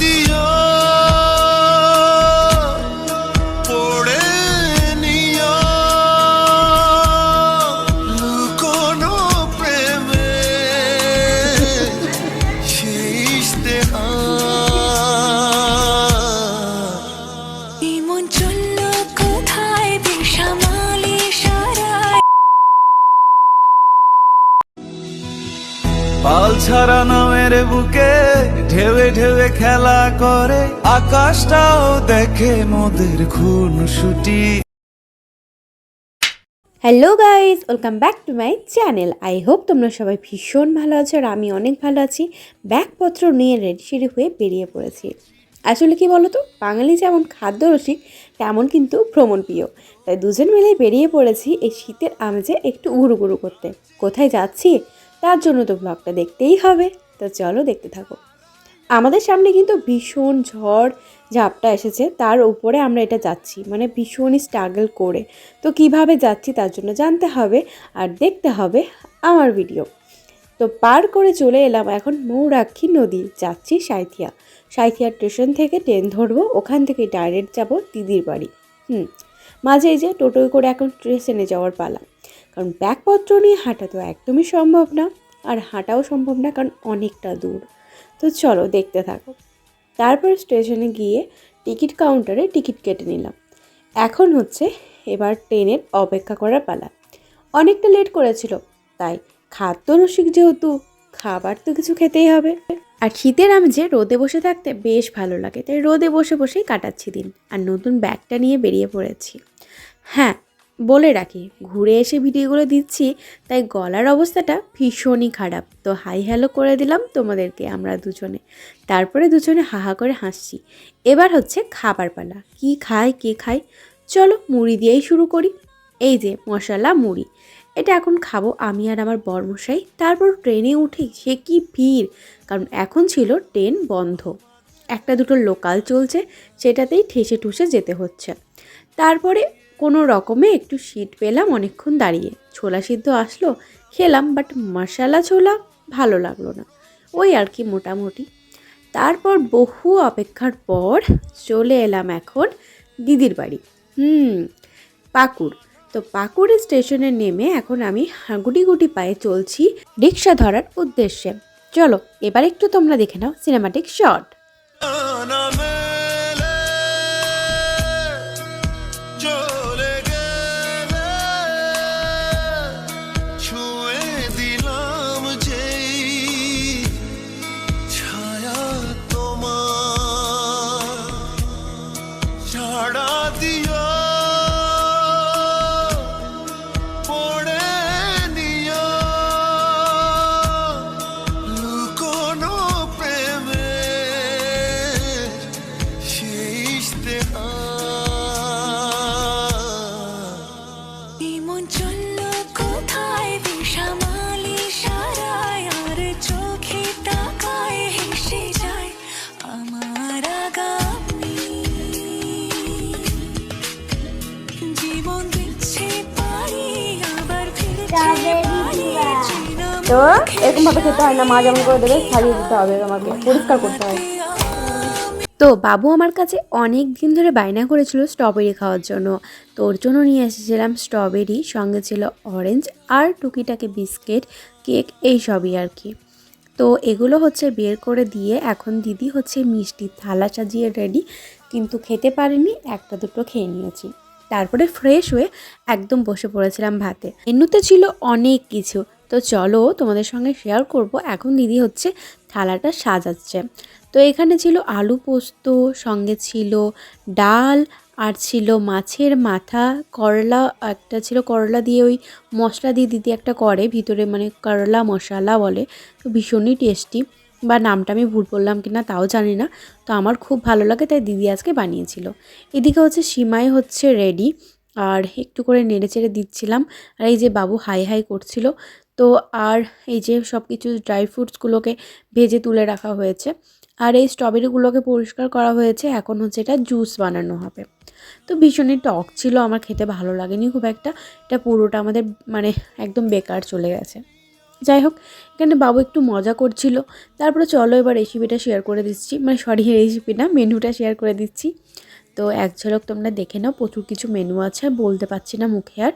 দিও পড়ে নিও। লুকোনো প্রেমে শেষ এমন চলল কোথায় সারায়। পাল ছাড়া নামের বুকে ঢেউে ঢেউে খেলা করে, আকাশটাও দেখে মোদের খুন ছুটি। Hello guys welcome back to my channel I hope তোমরা সবাই ভীষণ ভালো আছো আর আমি অনেক ভালো আছি। ব্যাগপত্র নিয়ে রেডি সেডি হয়ে বেরিয়ে পড়েছি। আসলে কি বলো তো বাঙালি যেমন খাদ্য রসিক, তেমন কিন্তু ভ্রমণ প্রিয়। তাই দুজন মিলে বেরিয়ে পড়েছি এই শীতের আমেজে একটু উড়ু গুরু করতে। কোথায় যাচ্ছি, তার জন্য তো ব্লগটা দেখতেই হবে। তো চলো দেখতে থাকো। আমাদের সামনে কিন্তু ভীষণ ঝড়, ঝাপটা এসেছে। তার উপরে আমরা এটা যাচ্ছি মানে ভীষণই স্ট্রাগল করে। তো কীভাবে যাচ্ছি তার জন্য জানতে হবে আর দেখতে হবে আমার ভিডিও তো পার করে চলে এলাম এখন মৌরাক্ষী নদী, যাচ্ছি সাঁইথিয়া। সাঁইথিয়া স্টেশন থেকে ট্রেন ধরবো, ওখান থেকে ডাইরেক্ট যাব দিদির বাড়ি। হুম, মাঝে এই যে টোটোয় করে এখন স্টেশনে যাওয়ার পালা। কারণ ব্যাগপত্র নিয়ে হাঁটা তো একদমই সম্ভব না, আর হাঁটাও সম্ভব না কারণ অনেকটা দূর। তো চলো দেখতে থাকো। তারপর স্টেশনে গিয়ে টিকিট কাউন্টারে টিকিট কেটে নিলাম। এখন হচ্ছে এবার ট্রেনের অপেক্ষা করার পালা। অনেকটা লেট করেছিল, তাই খাদ্য রসিক যেহেতু, খাবার তো কিছু খেতেই হবে। আর শীতের আমেজে রোদে বসে থাকতে বেশ ভালো লাগে, তাই রোদে বসে বসেই কাটাচ্ছি দিন। আর নতুন ব্যাগটা নিয়ে বেরিয়ে পড়েছি। হ্যাঁ বলে রাখি, ঘুরে এসে ভিডিওগুলো দিচ্ছি, তাই গলার অবস্থাটা ভীষণই খারাপ। তো হাই হ্যালো করে দিলাম তোমাদেরকে আমরা দুজনে। তারপরে দুজনে হাহা করে হাসছি। এবার হচ্ছে খাবার পালা। কি খায় কে খায় চলো মুড়ি দিয়েই শুরু করি। এই যে মশলা মুড়ি, এটা এখন খাব আমি আর আমার বরমশাই। তারপর ট্রেনে উঠে সে কি ভিড়? কারণ এখন ছিল ট্রেন বন্ধ। একটা দুটো লোকাল চলছে, সেটাতেই ঠেসে ঠুসে যেতে হচ্ছে। তারপরে কোনো রকমে একটু সিট পেলাম অনেকক্ষণ দাঁড়িয়ে। ছোলা সিদ্ধ আসলো, খেলাম বাট মশালা ছোলা ভালো লাগল না। ওই আর কি মোটামুটি। তারপর বহু অপেক্ষার পর চলে এলাম এখন দিদির বাড়ি। হুম, পাকুড়। তো পাকুড় স্টেশনে নেমে এখন আমি গুটি গুটি পায়ে চলছি রিক্সা ধরার উদ্দেশ্যে। চলো, এবার একটু তোমরা দেখে নাও সিনেমাটিক শট চলল কোথায় বেসামালি সারায় আর চোখে তাকায় হেসে যায় আমার আগামী। জীবন দিচ্ছে পারি আবার ফিরছে পারি তো এরকম ভাবে খেতে হয় না মা যেমন করে দেবে ছাড়িয়ে দিতে হবে তোমাকে পরিষ্কার করতে হয়। তো বাবু আমার কাছে অনেক দিন ধরে বায়না করেছিল স্ট্রবেরি খাওয়ার জন্য। তোর জন্য নিয়ে এসেছিলাম স্ট্রবেরি সঙ্গে ছিল অরেঞ্জ আর টুকিটাকে বিস্কিট কেক এই সবই আর কি। তো এগুলো হচ্ছে বের করে দিয়ে এখন দিদি হচ্ছে মিষ্টি থালা সাজিয়ে রেডি কিন্তু খেতে পারিনি, একটা দুটো খেয়ে নিয়েছি। তারপরে ফ্রেশ হয়ে একদম বসে পড়েছিলাম ভাতে। মেনুতে ছিল অনেক কিছু। তো চলো তোমাদের সঙ্গে শেয়ার করব। এখন দিদি হচ্ছে থালাটা সাজাচ্ছে। তো এখানে ছিল আলু পোস্ত, সঙ্গে ছিল ডাল, আর ছিল মাছের মাথা, করলা, একটা ছিল করলা দিয়ে ওই মশলা দিয়ে দিদি একটা করে, ভিতরে মানে করলা মশলা বলে। তো ভীষণই টেস্টি বা নামটা আমি ভুল বললাম কি না তাও জানি না। তো আমার খুব ভালো লাগে, তাই দিদি আজকে বানিয়েছিল। এদিকে হচ্ছে সীমাই হচ্ছে রেডি আর একটু করে নেড়ে চেড়ে দিচ্ছিলাম। আর এই যে বাবু হাই হাই করছিল, তো আর এই যে সব কিছু ড্রাই ফ্রুটসগুলোকে ভেজে তুলে রাখা হয়েছে। আর এই স্ট্রবেরিগুলোকে পরিষ্কার করা হয়েছে, এখন হচ্ছে এটা জুস বানানো হবে। তো ভীষণই টক ছিল, আমার খেতে ভালো লাগেনি খুব একটা। এটা পুরোটা আমাদের মানে একদম বেকার চলে গেছে। যাই হোক, এখানে বাবু একটু মজা করছিল। তারপরে চলো এবার রেসিপিটা শেয়ার করে দিচ্ছি। মানে সরি রেসিপি না মেনুটা শেয়ার করে দিচ্ছি। তো এক ঝলক তোমরা দেখে নাও, প্রচুর কিছু মেনু আছে, বলতে পারছি না মুখে আর।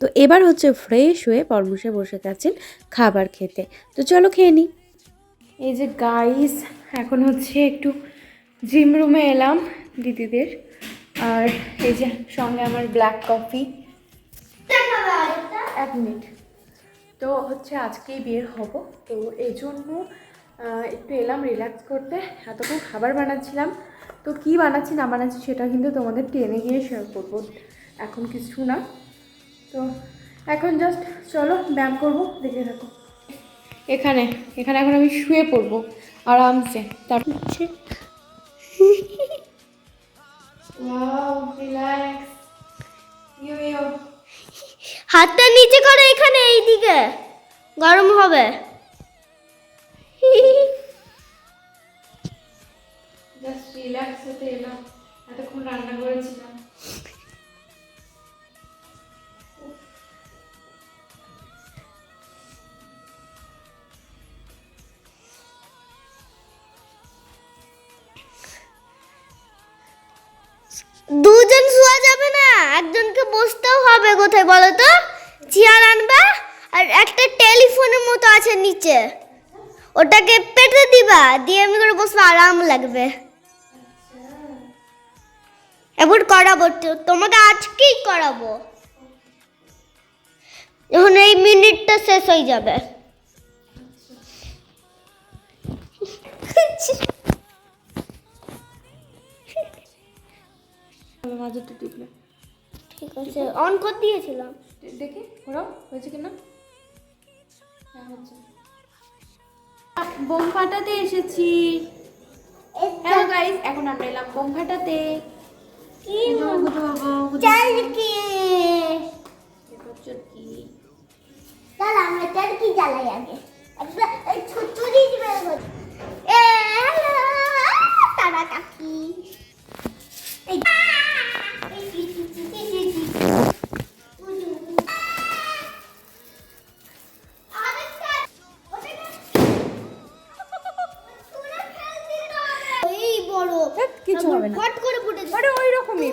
তো এবার হচ্ছে ফ্রেশ হয়ে পরমশে বসে গেছেন খাবার খেতে। তো চলো খেয়ে নিই এই যে গাইস এখন হচ্ছে একটু জিম রুমে এলাম দিদিদের। আর এই যে সঙ্গে আমার ব্ল্যাক কফি এক মিনিট তো হচ্ছে আজকেই বের হব। তো এই জন্য একটু এলাম রিল্যাক্স করতে। এতক্ষণ খাবার বানাচ্ছিলাম। তো কি বানাচ্ছি না বানাচ্ছি সেটা কিন্তু তোমাদের ট্রেনে গিয়ে শেয়ার করব। এখন কিছু না। তো এখন জাস্ট চলো ব্যায়াম করব দেখে থাকো। এখানে এখানে এখন আমি শুয়ে পড়ব আরামসে। তারপর হচ্ছে। Wow, relax. ইয়ো ইয়ো হাতটা নিচে করে এখানে এইদিকে। গরম হবে। এতক্ষণ রান্না করেছিলাম। দুজন শোয়া যাবে না একজনকে বসতেও হবে কোথায় বলো তো? চেয়ার আনবা আর একটা টেলিফোনের মতো আছে নিচে। ওটাকে পেটে দিবা, দিয়ে আমি করে বসবো, আরাম লাগবে। এবার করাবো তোমাকে আজকেই করাবো। যখন এই মিনিটটা শেষ হয়ে যাবে। টিপলে। ঠিক আছে অন করে দিয়েছিলাম। দেখি ওরাও হয়েছে কিনা? হ্যাঁ হচ্ছে। বোম ফাটাতে এসেছি। হ্যালো গাইস এখন আমরা এলাম বোম ফাটাতে। কি চালকি কি? চল আমরা চালকি জ্বালাই আগে? ছুচুরি বের করি হবে না। ফট করে ফুটে আরে ওই রকমই।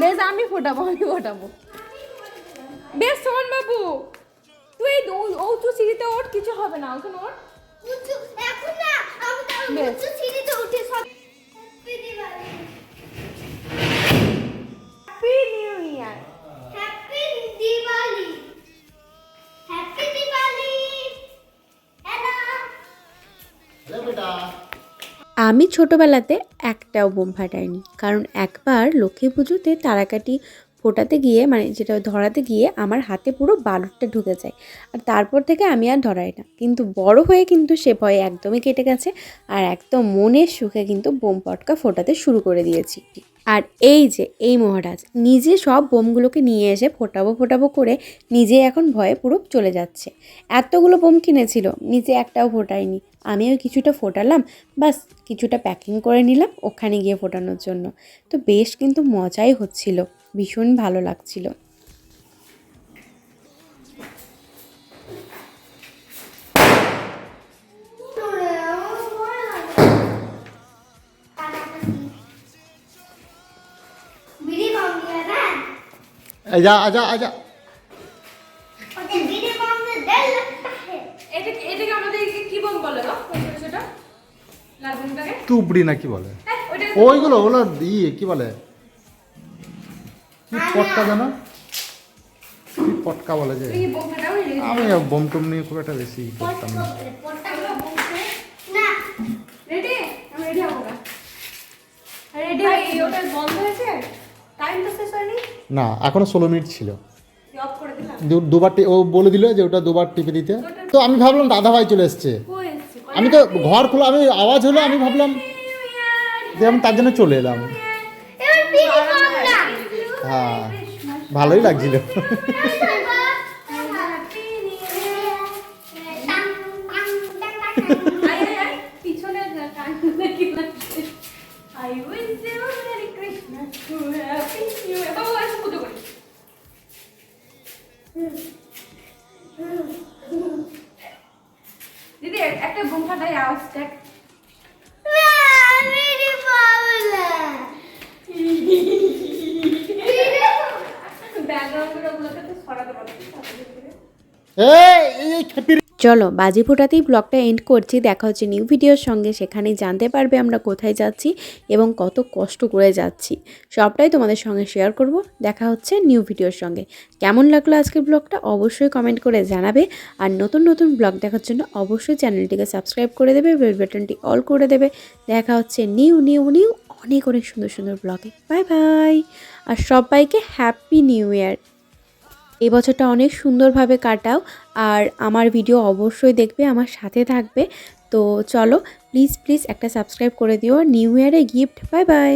বেশ আমি ফোটাবো আমি ফোটাবো। বেশ শোন বাবু তুই এই ও- ও তো সিঁড়িতে ওঠ কিছু হবে না ওখানে ওঠ। উঁচু এখন না আমি তো বেশ। আমি ছোটবেলাতে একটাও বোম ফাটাইনি। কারণ একবার লক্ষ্মী পুজোতে তারাকাটি ফোটাতে গিয়ে মানে যেটা ধরাতে গিয়ে আমার হাতে পুরো বালুরটা ঢুকে যায়। আর তারপর থেকে আমি আর ধরাই না। কিন্তু বড় হয়ে কিন্তু সে ভয়ে একদমই কেটে গেছে। আর একদম মনের সুখে কিন্তু বোম পটকা ফোটাতে শুরু করে দিয়েছি। আর এই যে, এই মহারাজ, নিজে সব বোমগুলোকে নিয়ে এসে ফোটাবো ফোটাবো করে নিজে এখন ভয়ে পুরো চলে যাচ্ছে। এতগুলো বোম কিনেছিল, নিজে একটাও ফোটায়নি। আমিও কিছুটা ফোটালাম, বাস কিছুটা প্যাকিং করে নিলাম ওখানে গিয়ে ফোটানোর জন্য। তো বেশ কিন্তু মজাই হচ্ছিল, ভীষণ ভালো লাগছিল। সেটা লাল বোমটাকে তুবড়ি না কি বলে ওইগুলো ওগুলো ইয়ে কি বলে? কি পটকা জানো কি পটকা বলে যে? আমি বোম টুম নিয়ে খুব একটা বেশি করতাম না। না। রেডি রেডি হব না রেডি হয়ে ওটা বন্ধ হয়েছে? টাইম তো শেষ হয়নি? না এখনও ষোলো মিনিট ছিল। দুবার টি- ও বলে দিল যে ওটা দুবার টিপে দিতে। তো আমি ভাবলাম দাদা ভাই চলে এসছে। আমি তো ঘর খোলা আমি আওয়াজ হলো আমি ভাবলাম যে আমি তার জন্য চলে এলাম। হ্যাঁ ভালোই লাগছিল। আয় আয় আয় পিছনে করি একটা ঘুম ফাটাই আওয়াজ দেখ। এই এই চলো বাজি ফোটাতেই ব্লগটা এন্ড করছি। দেখা হচ্ছে নিউ ভিডিওর সঙ্গে। সেখানেই জানতে পারবে আমরা কোথায় যাচ্ছি এবং কত কষ্ট করে যাচ্ছি। সবটাই তোমাদের সঙ্গে শেয়ার করব। দেখা হচ্ছে নিউ ভিডিওর সঙ্গে। কেমন লাগল আজকের ব্লগটা অবশ্যই কমেন্ট করে জানাবে। আর নতুন নতুন ব্লগ দেখার জন্য অবশ্যই চ্যানেলটিকে সাবস্ক্রাইব করে দেবে বেল বাটনটি অল করে দেবে। দেখা হচ্ছে নিউ নিউ নিউ অনেক অনেক সুন্দর সুন্দর ব্লগে বাই বাই আর সবাইকে হ্যাপি নিউ ইয়ার এই বছরটা অনেক সুন্দরভাবে কাটাও আর আমার ভিডিও অবশ্যই দেখবে, আমার সাথে থাকবে। তো চলো প্লিজ প্লিজ একটা সাবস্ক্রাইব করে দিও। নিউ ইয়ারে গিফট বাই বাই